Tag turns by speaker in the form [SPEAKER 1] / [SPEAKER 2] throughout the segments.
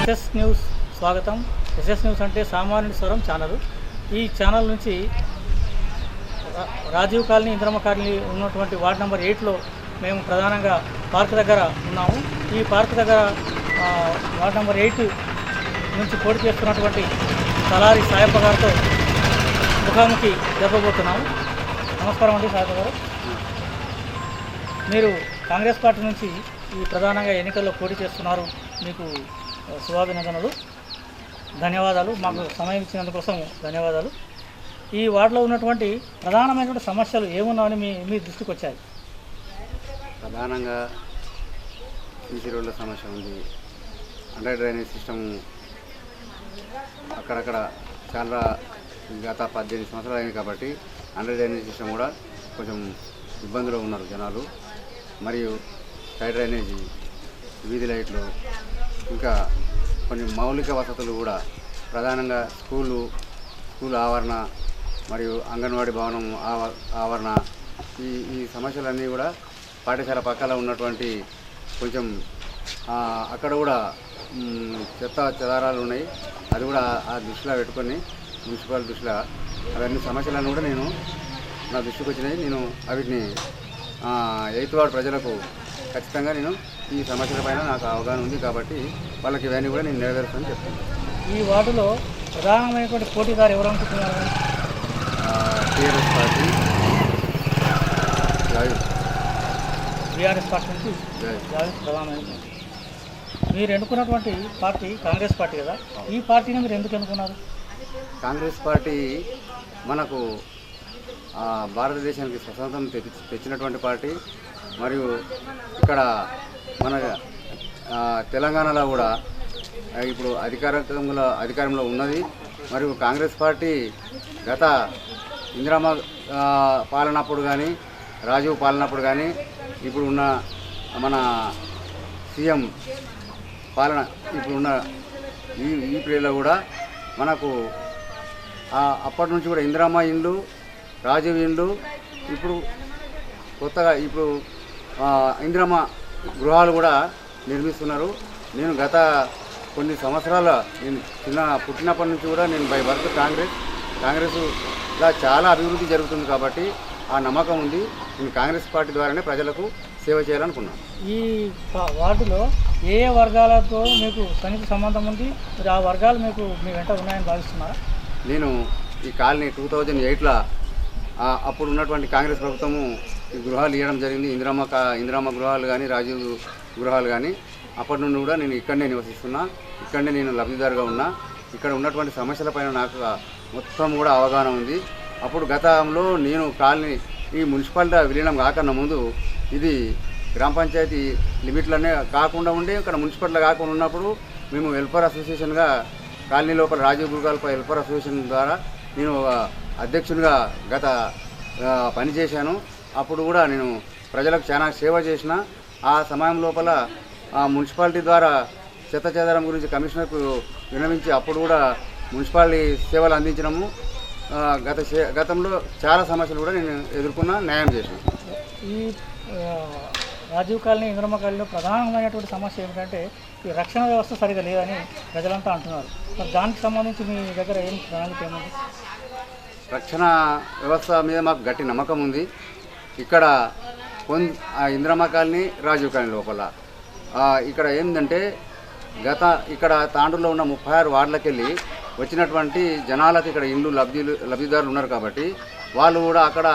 [SPEAKER 1] SS news స్వాగతం. SS news అంటే సామాన్యుడి స్వరం ఛానల్. ఈ ఛానల్ నుంచి రాజీవ్ కాలనీ ఇంద్రమ్మ కాలనీ ఉన్నటువంటి వార్డ్ నెంబర్ ఎయిట్లో మేము ప్రధానంగా పార్క్ దగ్గర ఉన్నాము. ఈ పార్క్ దగ్గర వార్డ్ నెంబర్ ఎయిట్ నుంచి పోటీ చేస్తున్నటువంటి తలారి సాయప్ప గారితో ముఖాముఖి జరపబోతున్నాము. నమస్కారం అండి సాయప్ప గారు. మీరు కాంగ్రెస్ పార్టీ నుంచి ఈ ప్రధానంగా ఎన్నికల్లో పోటీ చేస్తున్నారు. మీకు శుభాభినందనలు. ధన్యవాదాలు. మాకు సమయం ఇచ్చినందుకోసం ధన్యవాదాలు. ఈ వార్డులో ఉన్నటువంటి ప్రధానమైనటువంటి సమస్యలు ఏమున్నాయని మీ మీ దృష్టికి వచ్చాయి?
[SPEAKER 2] ప్రధానంగా సీసీ రోడ్ల సమస్య ఉంది. అండర్ డ్రైనేజ్ సిస్టమ్ అక్కడక్కడ చాలా గత పద్దెనిమిది సంవత్సరాలు అయింది కాబట్టి అండర్ డ్రైనేజ్ సిస్టమ్ కూడా కొంచెం ఇబ్బందులో ఉన్నారు జనాలు. మరియు సైడ్ డ్రైనేజీ వీధి లైట్లు ఇంకా కొన్ని మౌలిక వసతులు కూడా ప్రధానంగా స్కూలు స్కూల్ ఆవరణ మరియు అంగన్వాడీ భవనం ఆవ- ఆవరణ ఈ ఈ సమస్యలన్నీ కూడా పాఠశాల పక్కన ఉన్నటువంటి కొంచెం అక్కడ కూడా చెత్త చెదారాలు ఉన్నాయి. అది కూడా ఆ దృష్టిలో పెట్టుకొని మున్సిపల్ దృష్టిలో అవన్నీ సమస్యలను కూడా నేను నా దృష్టికి వచ్చినాయి. నేను వాటిని ఎయిత్ వార్డ్ ప్రజలకు ఖచ్చితంగా నేను ఈ సమస్యల పైన నాకు అవగాహన ఉంది కాబట్టి వాళ్ళకి ఇవన్నీ కూడా నేను నెరవేరుస్తానని చెప్తాను
[SPEAKER 1] ఈ వార్డులో ప్రధానమైనటువంటి పోటీదారు ఎవరు అనుకుంటున్నారు?
[SPEAKER 2] TRS party. జై
[SPEAKER 1] బీఆర్ఎస్ పార్టీ నుంచి ప్రధానమైన మీరు ఎన్నుకున్నటువంటి పార్టీ కాంగ్రెస్ పార్టీ కదా? ఈ పార్టీని మీరు ఎందుకు ఎన్నుకున్నారు?
[SPEAKER 2] కాంగ్రెస్ పార్టీ మనకు భారతదేశానికి స్వతంత్రం తెచ్చి తెచ్చినటువంటి పార్టీ. మరియు ఇక్కడ మన తెలంగాణలో కూడా ఇప్పుడు అధికారంలో అధికారంలో ఉన్నది. మరియు కాంగ్రెస్ పార్టీ గత ఇందిరామ పాలనప్పుడు కానీ రాజీవ్ పాలనప్పుడు కానీ ఇప్పుడు ఉన్న మన సీఎం పాలన ఇప్పుడున్న ఈ ఈ పీరియడ్లో కూడా మనకు అప్పటి నుంచి కూడా ఇందిరామ ఇండ్లు రాజీవ్ ఇండ్లు ఇప్పుడు కొత్తగా ఇప్పుడు ఇందిరామ గృహాలు కూడా నిర్మిస్తున్నారు. నేను గత కొన్ని సంవత్సరాల నేను చిన్న పుట్టినప్పటి నుంచి కూడా నేను బై బర్త్ కాంగ్రెస్. కాంగ్రెస్లో చాలా అభివృద్ధి జరుగుతుంది కాబట్టి ఆ నమ్మకం ఉంది. నేను కాంగ్రెస్ పార్టీ ద్వారానే ప్రజలకు సేవ చేయాలనుకున్నాను.
[SPEAKER 1] ఈ వార్డులో ఏ ఏ వర్గాలతో మీకు సన్నిహిత సంబంధం ఉంది? మరి ఆ వర్గాలు మీకు మీ వెంట ఉన్నాయని భావిస్తున్నారా?
[SPEAKER 2] నేను ఈ కాలనీ టూ థౌజండ్ ఎయిట్లో అప్పుడు ఉన్నటువంటి కాంగ్రెస్ ప్రభుత్వము గృహాలు ఇవ్వడం జరిగింది. ఇందిరమ్మ కా ఇందిరమ్మ గృహాలు కానీ రాజీవ్ గృహాలు కానీ అప్పటి నుండి కూడా నేను ఇక్కడనే నివసిస్తున్నా. ఇక్కడనే నేను లబ్ధిదారుగా ఉన్నా. ఇక్కడ ఉన్నటువంటి సమస్యలపైన నాకు మొత్తం కూడా అవగాహన ఉంది. అప్పుడు గతంలో నేను కాలనీ ఈ మున్సిపాలిటీ విలీనం కాకన్నా ముందు ఇది గ్రామ పంచాయతీ లిమిట్లనే కాకుండా ఉండి ఇక్కడ మున్సిపాలిటీ కాకుండా ఉన్నప్పుడు మేము వెల్ఫేర్ అసోసియేషన్గా కాలనీ లోపల రాజీవ్ గృహాలపై వెల్ఫేర్ అసోసియేషన్ ద్వారా నేను ఒక అధ్యక్షునిగా గత పనిచేశాను. అప్పుడు కూడా నేను ప్రజలకు చాలా సేవ చేసిన. ఆ సమయం లోపల ఆ మున్సిపాలిటీ ద్వారా చెత్త చెదారం గురించి కమిషనర్కు విన్నవించి అప్పుడు కూడా మున్సిపాలిటీ సేవలు అందించినాము. గత గతంలో చాలా సమస్యలు కూడా నేను ఎదుర్కొన్నా న్యాయం చేసిన.
[SPEAKER 1] ఈ రాజీవ్ కాలనీ ఇంద్రమ్మ కాలనీలో ప్రధానమైనటువంటి సమస్య ఏమిటంటే ఈ రక్షణ వ్యవస్థ సరిగా లేదని ప్రజలంతా అంటున్నారు. మరి దానికి సంబంధించి మీ దగ్గర ఏం ప్రణాళిక ఏముంది?
[SPEAKER 2] రక్షణ వ్యవస్థ మీద మాకు గట్టి నమ్మకం ఉంది. ఇక్కడ కొన్ ఆ ఇందిరమ్మ కాలనీ రాజీవ్ కాలనీ లోపల. ఇక్కడ ఏంటంటే గత ఇక్కడ తాండూరులో ఉన్న ముప్పై ఆరు వార్డులకు వెళ్ళి వచ్చినటువంటి జనాలకు ఇక్కడ ఇండ్లు లబ్ధిలు లబ్ధిదారులు ఉన్నారు కాబట్టి వాళ్ళు కూడా అక్కడ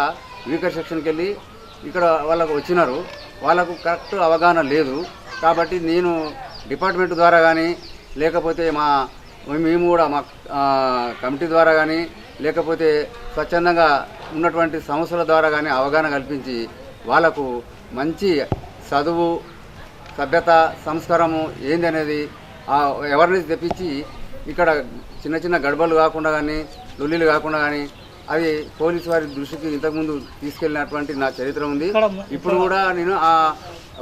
[SPEAKER 2] వీకర్ సెక్షన్కి వెళ్ళి ఇక్కడ వాళ్ళకు వచ్చినారు. వాళ్ళకు కరెక్ట్ అవగాహన లేదు. కాబట్టి నేను డిపార్ట్మెంట్ ద్వారా కానీ లేకపోతే మా మేము కూడా మా కమిటీ ద్వారా కానీ లేకపోతే స్వచ్ఛందంగా ఉన్నటువంటి సంస్థల ద్వారా కానీ అవగాహన కల్పించి వాళ్ళకు మంచి చదువు సభ్యత సంస్కారము ఏంది అనేది అవేర్నెస్ తెప్పించి ఇక్కడ చిన్న చిన్న గడబలు కాకుండా కానీ లొల్లిలు కాకుండా కానీ అది పోలీసు వారి దృష్టికి ఇంతకుముందు తీసుకెళ్ళినటువంటి నా చరిత్ర ఉంది. ఇప్పుడు కూడా నేను ఆ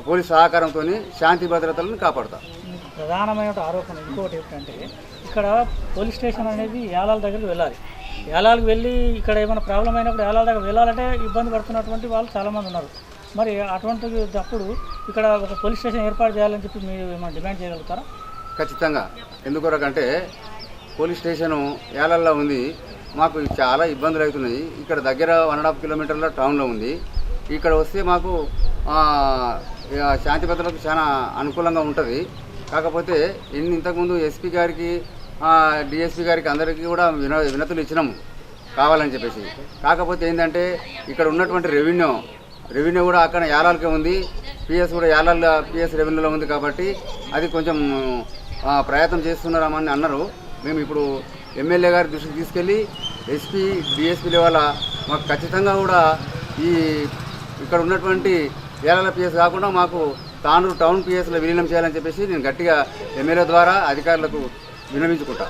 [SPEAKER 2] పోలీస్ సహకారంతో శాంతి భద్రతలను కాపాడుతా.
[SPEAKER 1] మీకు ప్రధానమైన ఆరోపణ ఇంకోటి ఏంటంటే ఇక్కడ పోలీస్ స్టేషన్ అనేది యాలాల దగ్గరికి వెళ్ళాలి. యాలాలకు వెళ్ళి ఇక్కడ ఏమైనా ప్రాబ్లం అయినప్పుడు ఏలాల దగ్గర వెళ్ళాలంటే ఇబ్బంది పడుతున్నటువంటి వాళ్ళు చాలామంది ఉన్నారు. మరి అటువంటి అప్పుడు ఇక్కడ ఒక పోలీస్ స్టేషన్ ఏర్పాటు చేయాలని చెప్పి మీరు ఏమైనా డిమాండ్ చేయగలుగుతారా?
[SPEAKER 2] ఖచ్చితంగా. ఎందుకొరకంటే పోలీస్ స్టేషను ఏలల్లో ఉంది. మాకు చాలా ఇబ్బందులు అవుతున్నాయి. ఇక్కడ దగ్గర వన్ అండ్ హాఫ్ కిలోమీటర్ల టౌన్లో ఉంది. ఇక్కడ వస్తే మాకు శాంతి భద్రతలకు చాలా అనుకూలంగా ఉంటుంది. కాకపోతే ఇంతకుముందు ఎస్పీ గారికి డిఎస్పీ గారికి అందరికీ కూడా విన వినతులు ఇచ్చినాము కావాలని చెప్పేసి. కాకపోతే ఏంటంటే ఇక్కడ ఉన్నటువంటి రెవెన్యూ రెవెన్యూ కూడా అక్కడ యాలాలకే ఉంది. పిఎస్ కూడా యాలాల పిఎస్ రెవెన్యూలో ఉంది కాబట్టి అది కొంచెం ప్రయత్నం చేస్తున్నారామని అన్నారు. మేము ఇప్పుడు ఎమ్మెల్యే గారి దృష్టికి తీసుకెళ్ళి ఎస్పీ డిఎస్పీల వల్ల మాకు ఖచ్చితంగా కూడా ఈ ఇక్కడ ఉన్నటువంటి ఏలాల పిఎస్ కాకుండా మాకు తానూరు టౌన్ పిఎస్లో విలీనం చేయాలని చెప్పేసి నేను గట్టిగా ఎమ్మెల్యే ద్వారా అధికారులకు విన్నవించుకుంటా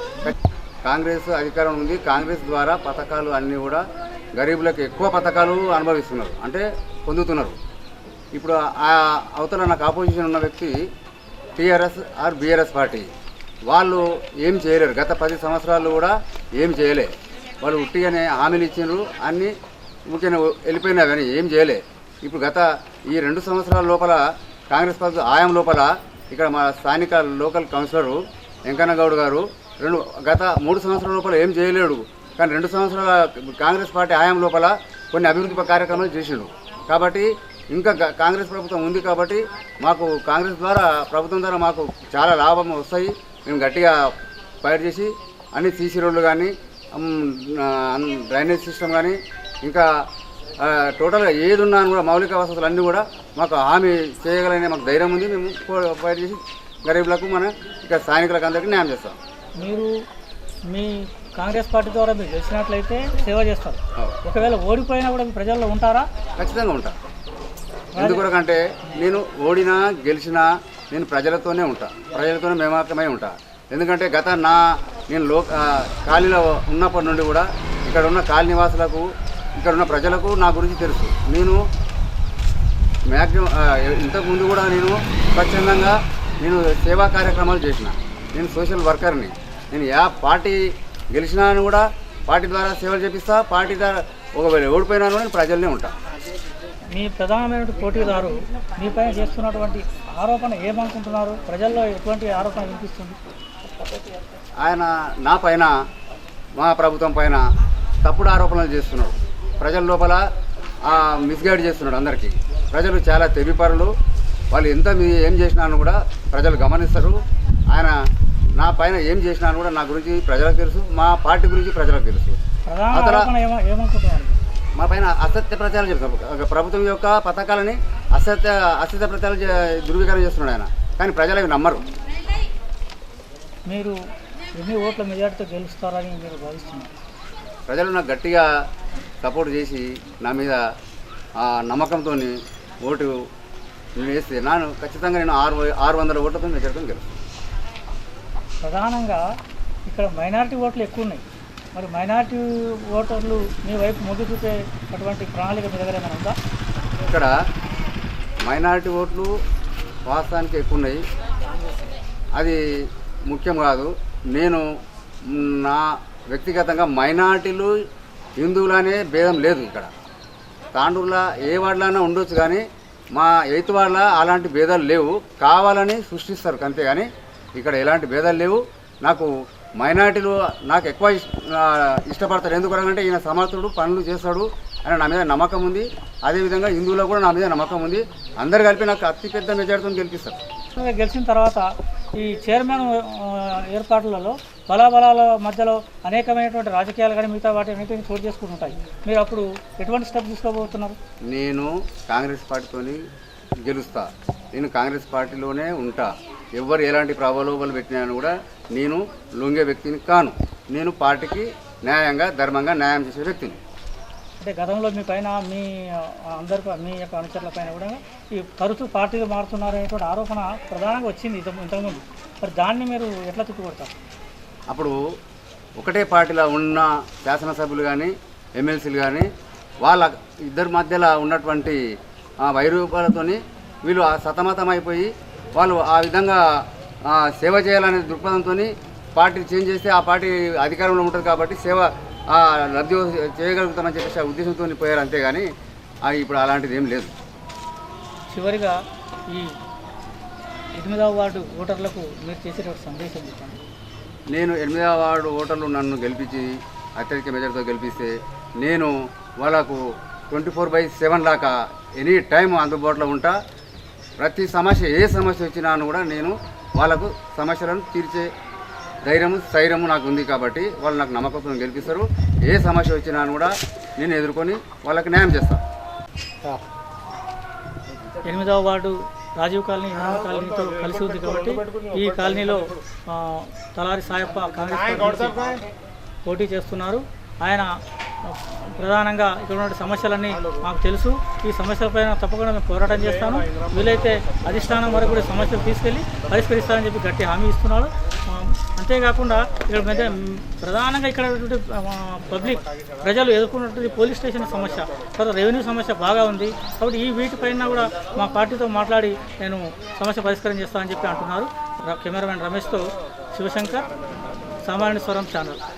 [SPEAKER 2] కాంగ్రెస్ అధికారం ఉంది కాంగ్రెస్ ద్వారా పథకాలు అన్నీ కూడా గరీబులకు ఎక్కువ పథకాలు అనుభవిస్తున్నారు అంటే పొందుతున్నారు. ఇప్పుడు ఆ అవతల నాకు ఆపోజిషన్ ఉన్న వ్యక్తి టీఆర్ఎస్ ఆర్ బీఆర్ఎస్ పార్టీ. వాళ్ళు ఏం చేయలేరు గత పది సంవత్సరాలు కూడా ఏం చేయలే. వాళ్ళు ఉట్టిగానే హామీలు ఇచ్చిండ్రు అన్నీ ఊరికే వెళ్ళిపోయినా కానీ ఏం చేయలే. ఇప్పుడు గత ఈ రెండు సంవత్సరాల లోపల కాంగ్రెస్ పార్టీ ఆయం లోపల ఇక్కడ మా స్థానిక లోకల్ కౌన్సిలరు వెంకన్న గౌడ్ గారు రెండు గత మూడు సంవత్సరాల లోపల ఏం చేయలేడు. కానీ రెండు సంవత్సరాల కాంగ్రెస్ పార్టీ ఆయం లోపల కొన్ని అభివృద్ధి కార్యక్రమాలు చేసిండు. కాబట్టి ఇంకా కాంగ్రెస్ ప్రభుత్వం ఉంది కాబట్టి మాకు కాంగ్రెస్ ద్వారా ప్రభుత్వం ద్వారా మాకు చాలా లాభం వస్తాయి. మేము గట్టిగా ఫైర్ చేసి అన్ని సీసీ రోడ్లు కానీ డ్రైనేజ్ సిస్టమ్ కానీ ఇంకా టోటల్గా ఏది ఉన్నా కూడా మౌలిక వసతులు అన్నీ కూడా మాకు హామీ చేయగలనే మాకు ధైర్యం ఉంది. మేము ఫైర్ చేసి గరీబులకు మన ఇక్కడ స్థానికులకు అందరికీ న్యాయం చేస్తాం.
[SPEAKER 1] మీరు మీ కాంగ్రెస్ పార్టీ ద్వారా మీరు గెలిచినట్లయితే సేవ చేస్తారు. ఒకవేళ ఓడిపోయినా కూడా మీ ప్రజల్లో ఉంటారా?
[SPEAKER 2] ఖచ్చితంగా ఉంటా. ఎందుకొరకంటే నేను ఓడినా గెలిచినా నేను ప్రజలతోనే ఉంటా. ప్రజలతోనే మేమాకమై ఉంటా. ఎందుకంటే గత నా నేను లో కాలనీలో ఉన్నప్పటి నుండి కూడా ఇక్కడ ఉన్న కాలనీ వాసులకు ఇక్కడ ఉన్న ప్రజలకు నా గురించి తెలుసు. నేను మ్యాక్సిమం ఇంతకుముందు కూడా నేను స్వచ్ఛందంగా నేను సేవా కార్యక్రమాలు చేసిన. నేను సోషల్ వర్కర్ని. నేను యా పార్టీ గెలిచినా అని కూడా పార్టీ ద్వారా సేవలు చేపిస్తా పార్టీ ద్వారా ఒకవేళ ఓడిపోయినా కూడా నేను ప్రజల్నే ఉంటా.
[SPEAKER 1] మీ ప్రధానమైన పోటీదారు మీపైన చేస్తున్నటువంటి ఆరోపణ ఏమనుకుంటున్నారు? ప్రజల్లో ఎటువంటి ఆరోపణ వినిపిస్తుంది?
[SPEAKER 2] ఆయన నా పైన మా ప్రభుత్వం పైన తప్పుడు ఆరోపణలు చేస్తున్నాడు. ప్రజల లోపల మిస్గైడ్ చేస్తున్నాడు అందరికీ. ప్రజలు చాలా తెలివిపరులు. వాళ్ళు ఎంత మీ ఏం చేసినాను కూడా ప్రజలు గమనిస్తారు. ఆయన నా పైన ఏం చేసినాను కూడా నా గురించి ప్రజలకు తెలుసు మా పార్టీ గురించి ప్రజలకు తెలుసు. మా పైన అసత్య ప్రచారం చేస్తున్నారు ప్రభుత్వం యొక్క పథకాలని అసత్య అసత్య ప్రచారం ధృవీకరణ చేస్తున్నాడు ఆయన. కానీ ప్రజలు అవి నమ్మరు.
[SPEAKER 1] మీరు ఎన్ని ఓట్ల మెజార్టీతో గెలుస్తారని మీరు భావిస్తున్నారు?
[SPEAKER 2] ప్రజలు నాకు గట్టిగా సపోర్ట్ చేసి నా మీద ఆ నమ్మకంతో ఓటు నేను వేస్తే నాను ఖచ్చితంగా నేను ఆరు ఆరు వందల ఓట్లతో మెజార్టీతో గెలుస్తాను
[SPEAKER 1] ప్రధానంగా ఇక్కడ మైనారిటీ ఓట్లు ఎక్కువ ఉన్నాయి. మరి మైనారిటీ ఓటర్లు మీ వైపు మొగ్గు చూపే అటువంటి ప్రణాళిక మీ దగ్గర ఏమైనా ఉందా?
[SPEAKER 2] ఇక్కడ మైనారిటీ ఓట్లు వాస్తవానికి ఎక్కువ ఉన్నాయి. అది ముఖ్యం కాదు. నేను నా వ్యక్తిగతంగా మైనారిటీలు హిందువులనే భేదం లేదు ఇక్కడ. తాండూరులో ఏ వార్డులైనా ఉండొచ్చు కానీ మా ఎయిత్ వాళ్ళ అలాంటి భేదాలు లేవు. కావాలని సృష్టిస్తారు అంతేగాని ఇక్కడ ఎలాంటి భేదాలు లేవు. నాకు మైనార్టీలు నాకు ఎక్కువ ఇష్- ఆ, ఇష్టపడతారు. ఎందుకంటే ఈయన సమర్థుడు పనులు చేస్తాడు అని నా మీద నమ్మకం ఉంది. అదేవిధంగా హిందువులో కూడా నా మీద నమ్మకం ఉంది. అందరు కలిపి నాకు అతిపెద్ద మెజార్టీతో గెలిపిస్తారు.
[SPEAKER 1] గెలిచిన తర్వాత ఈ చైర్మన్ ఏర్పాట్లలో బలాబలాల మధ్యలో అనేకమైనటువంటి రాజకీయాలు కానీ మిగతా వాటి అన్నింటినీ చోటు చేసుకుంటుంటాయి. మీరు అప్పుడు ఎటువంటి స్టెప్ తీసుకోబోతున్నారు?
[SPEAKER 2] నేను కాంగ్రెస్ పార్టీతోని గెలుస్తా. నేను కాంగ్రెస్ పార్టీలోనే ఉంటా. ఎవరు ఎలాంటి ప్రలోభాలు పెట్టినా కూడా నేను లొంగే వ్యక్తిని కాను. నేను పార్టీకి న్యాయంగా ధర్మంగా న్యాయం చేసే వ్యక్తిని.
[SPEAKER 1] అంటే గతంలో మీ పైన మీ ఆ, మీ యొక్క అనుచరుల పైన కూడా ఈ తరచూ పార్టీలు మారుతున్నారు అనేటువంటి ఆరోపణ ప్రధానంగా వచ్చింది ఇంత ఇంతకుముందు. మరి దాన్ని మీరు ఎట్లా తిప్పుకొడతారు?
[SPEAKER 2] అప్పుడు ఒకటే పార్టీలో ఉన్న శాసనసభ్యులు కానీ ఎమ్మెల్సీలు కానీ వాళ్ళ ఇద్దరి మధ్యలో ఉన్నటువంటి వైరూపాలతో వీళ్ళు ఆ సతమతం అయిపోయి వాళ్ళు ఆ విధంగా సేవ చేయాలనే దృక్పథంతో పార్టీ చేంజ్ చేస్తే ఆ పార్టీ అధికారంలో ఉంటుంది కాబట్టి సేవ రద్దు చేయగలుగుతామని చెప్పేసి ఆ ఉద్దేశంతో పోయారు అంతేగాని ఇప్పుడు అలాంటిది ఏం లేదు.
[SPEAKER 1] చివరిగా ఈ ఎనిమిదవ వార్డు ఓటర్లకు మీరు చేసేటువంటి సందేశం చెప్పండి.
[SPEAKER 2] నేను ఎనిమిదవ వార్డు ఓటర్లు నన్ను గెలిపించి అత్యధిక మెజార్టీతో గెలిపిస్తే నేను వాళ్ళకు ట్వంటీ ఫోర్ బై సెవెన్ దాకా ఎనీ టైం అందుబాటులో ఉంటా. ప్రతి సమస్య ఏ సమస్య వచ్చినా కూడా నేను వాళ్ళకు సమస్యలను తీర్చే ధైర్యము స్థైర్యము నాకు ఉంది కాబట్టి వాళ్ళు నాకు నమ్మకంతో గెలిపిస్తారు. ఏ సమస్య వచ్చినా కూడా నేను ఎదుర్కొని వాళ్ళకి న్యాయం చేస్తాను
[SPEAKER 1] ఎనిమిదవ వార్డు రాజీవ్ కాలనీ ఇందిరమ్మ కాలనీతో కలిసి ఉంది కాబట్టి ఈ కాలనీలో తలారి సాయప్ప కాంగ్రెస్ పోటీ చేస్తున్నారు. ఆయన ప్రధానంగా ఇక్కడ ఉన్న సమస్యలన్నీ మాకు తెలుసు. ఈ సమస్యలపైన తప్పకుండా మేము పోరాటం చేస్తాను. వీలైతే అధిష్టానం వరకు కూడా సమస్యలు తీసుకెళ్ళి పరిష్కరిస్తానని చెప్పి గట్టి హామీ ఇస్తున్నాడు. అంతేకాకుండా ఇక్కడ మధ్య ప్రధానంగా ఇక్కడ పబ్లిక్ ప్రజలు ఎదుర్కొన్నటువంటి పోలీస్ స్టేషన్ సమస్య తర్వాత రెవెన్యూ సమస్య బాగా ఉంది. కాబట్టి ఈ వీటిపైన కూడా మా పార్టీతో మాట్లాడి నేను సమస్య పరిష్కారం చేస్తానని చెప్పి అంటున్నారు. ర- కెమెరామెన్ రమేష్తో శివశంకర్ సామాన్య స్వరం ఛానల్.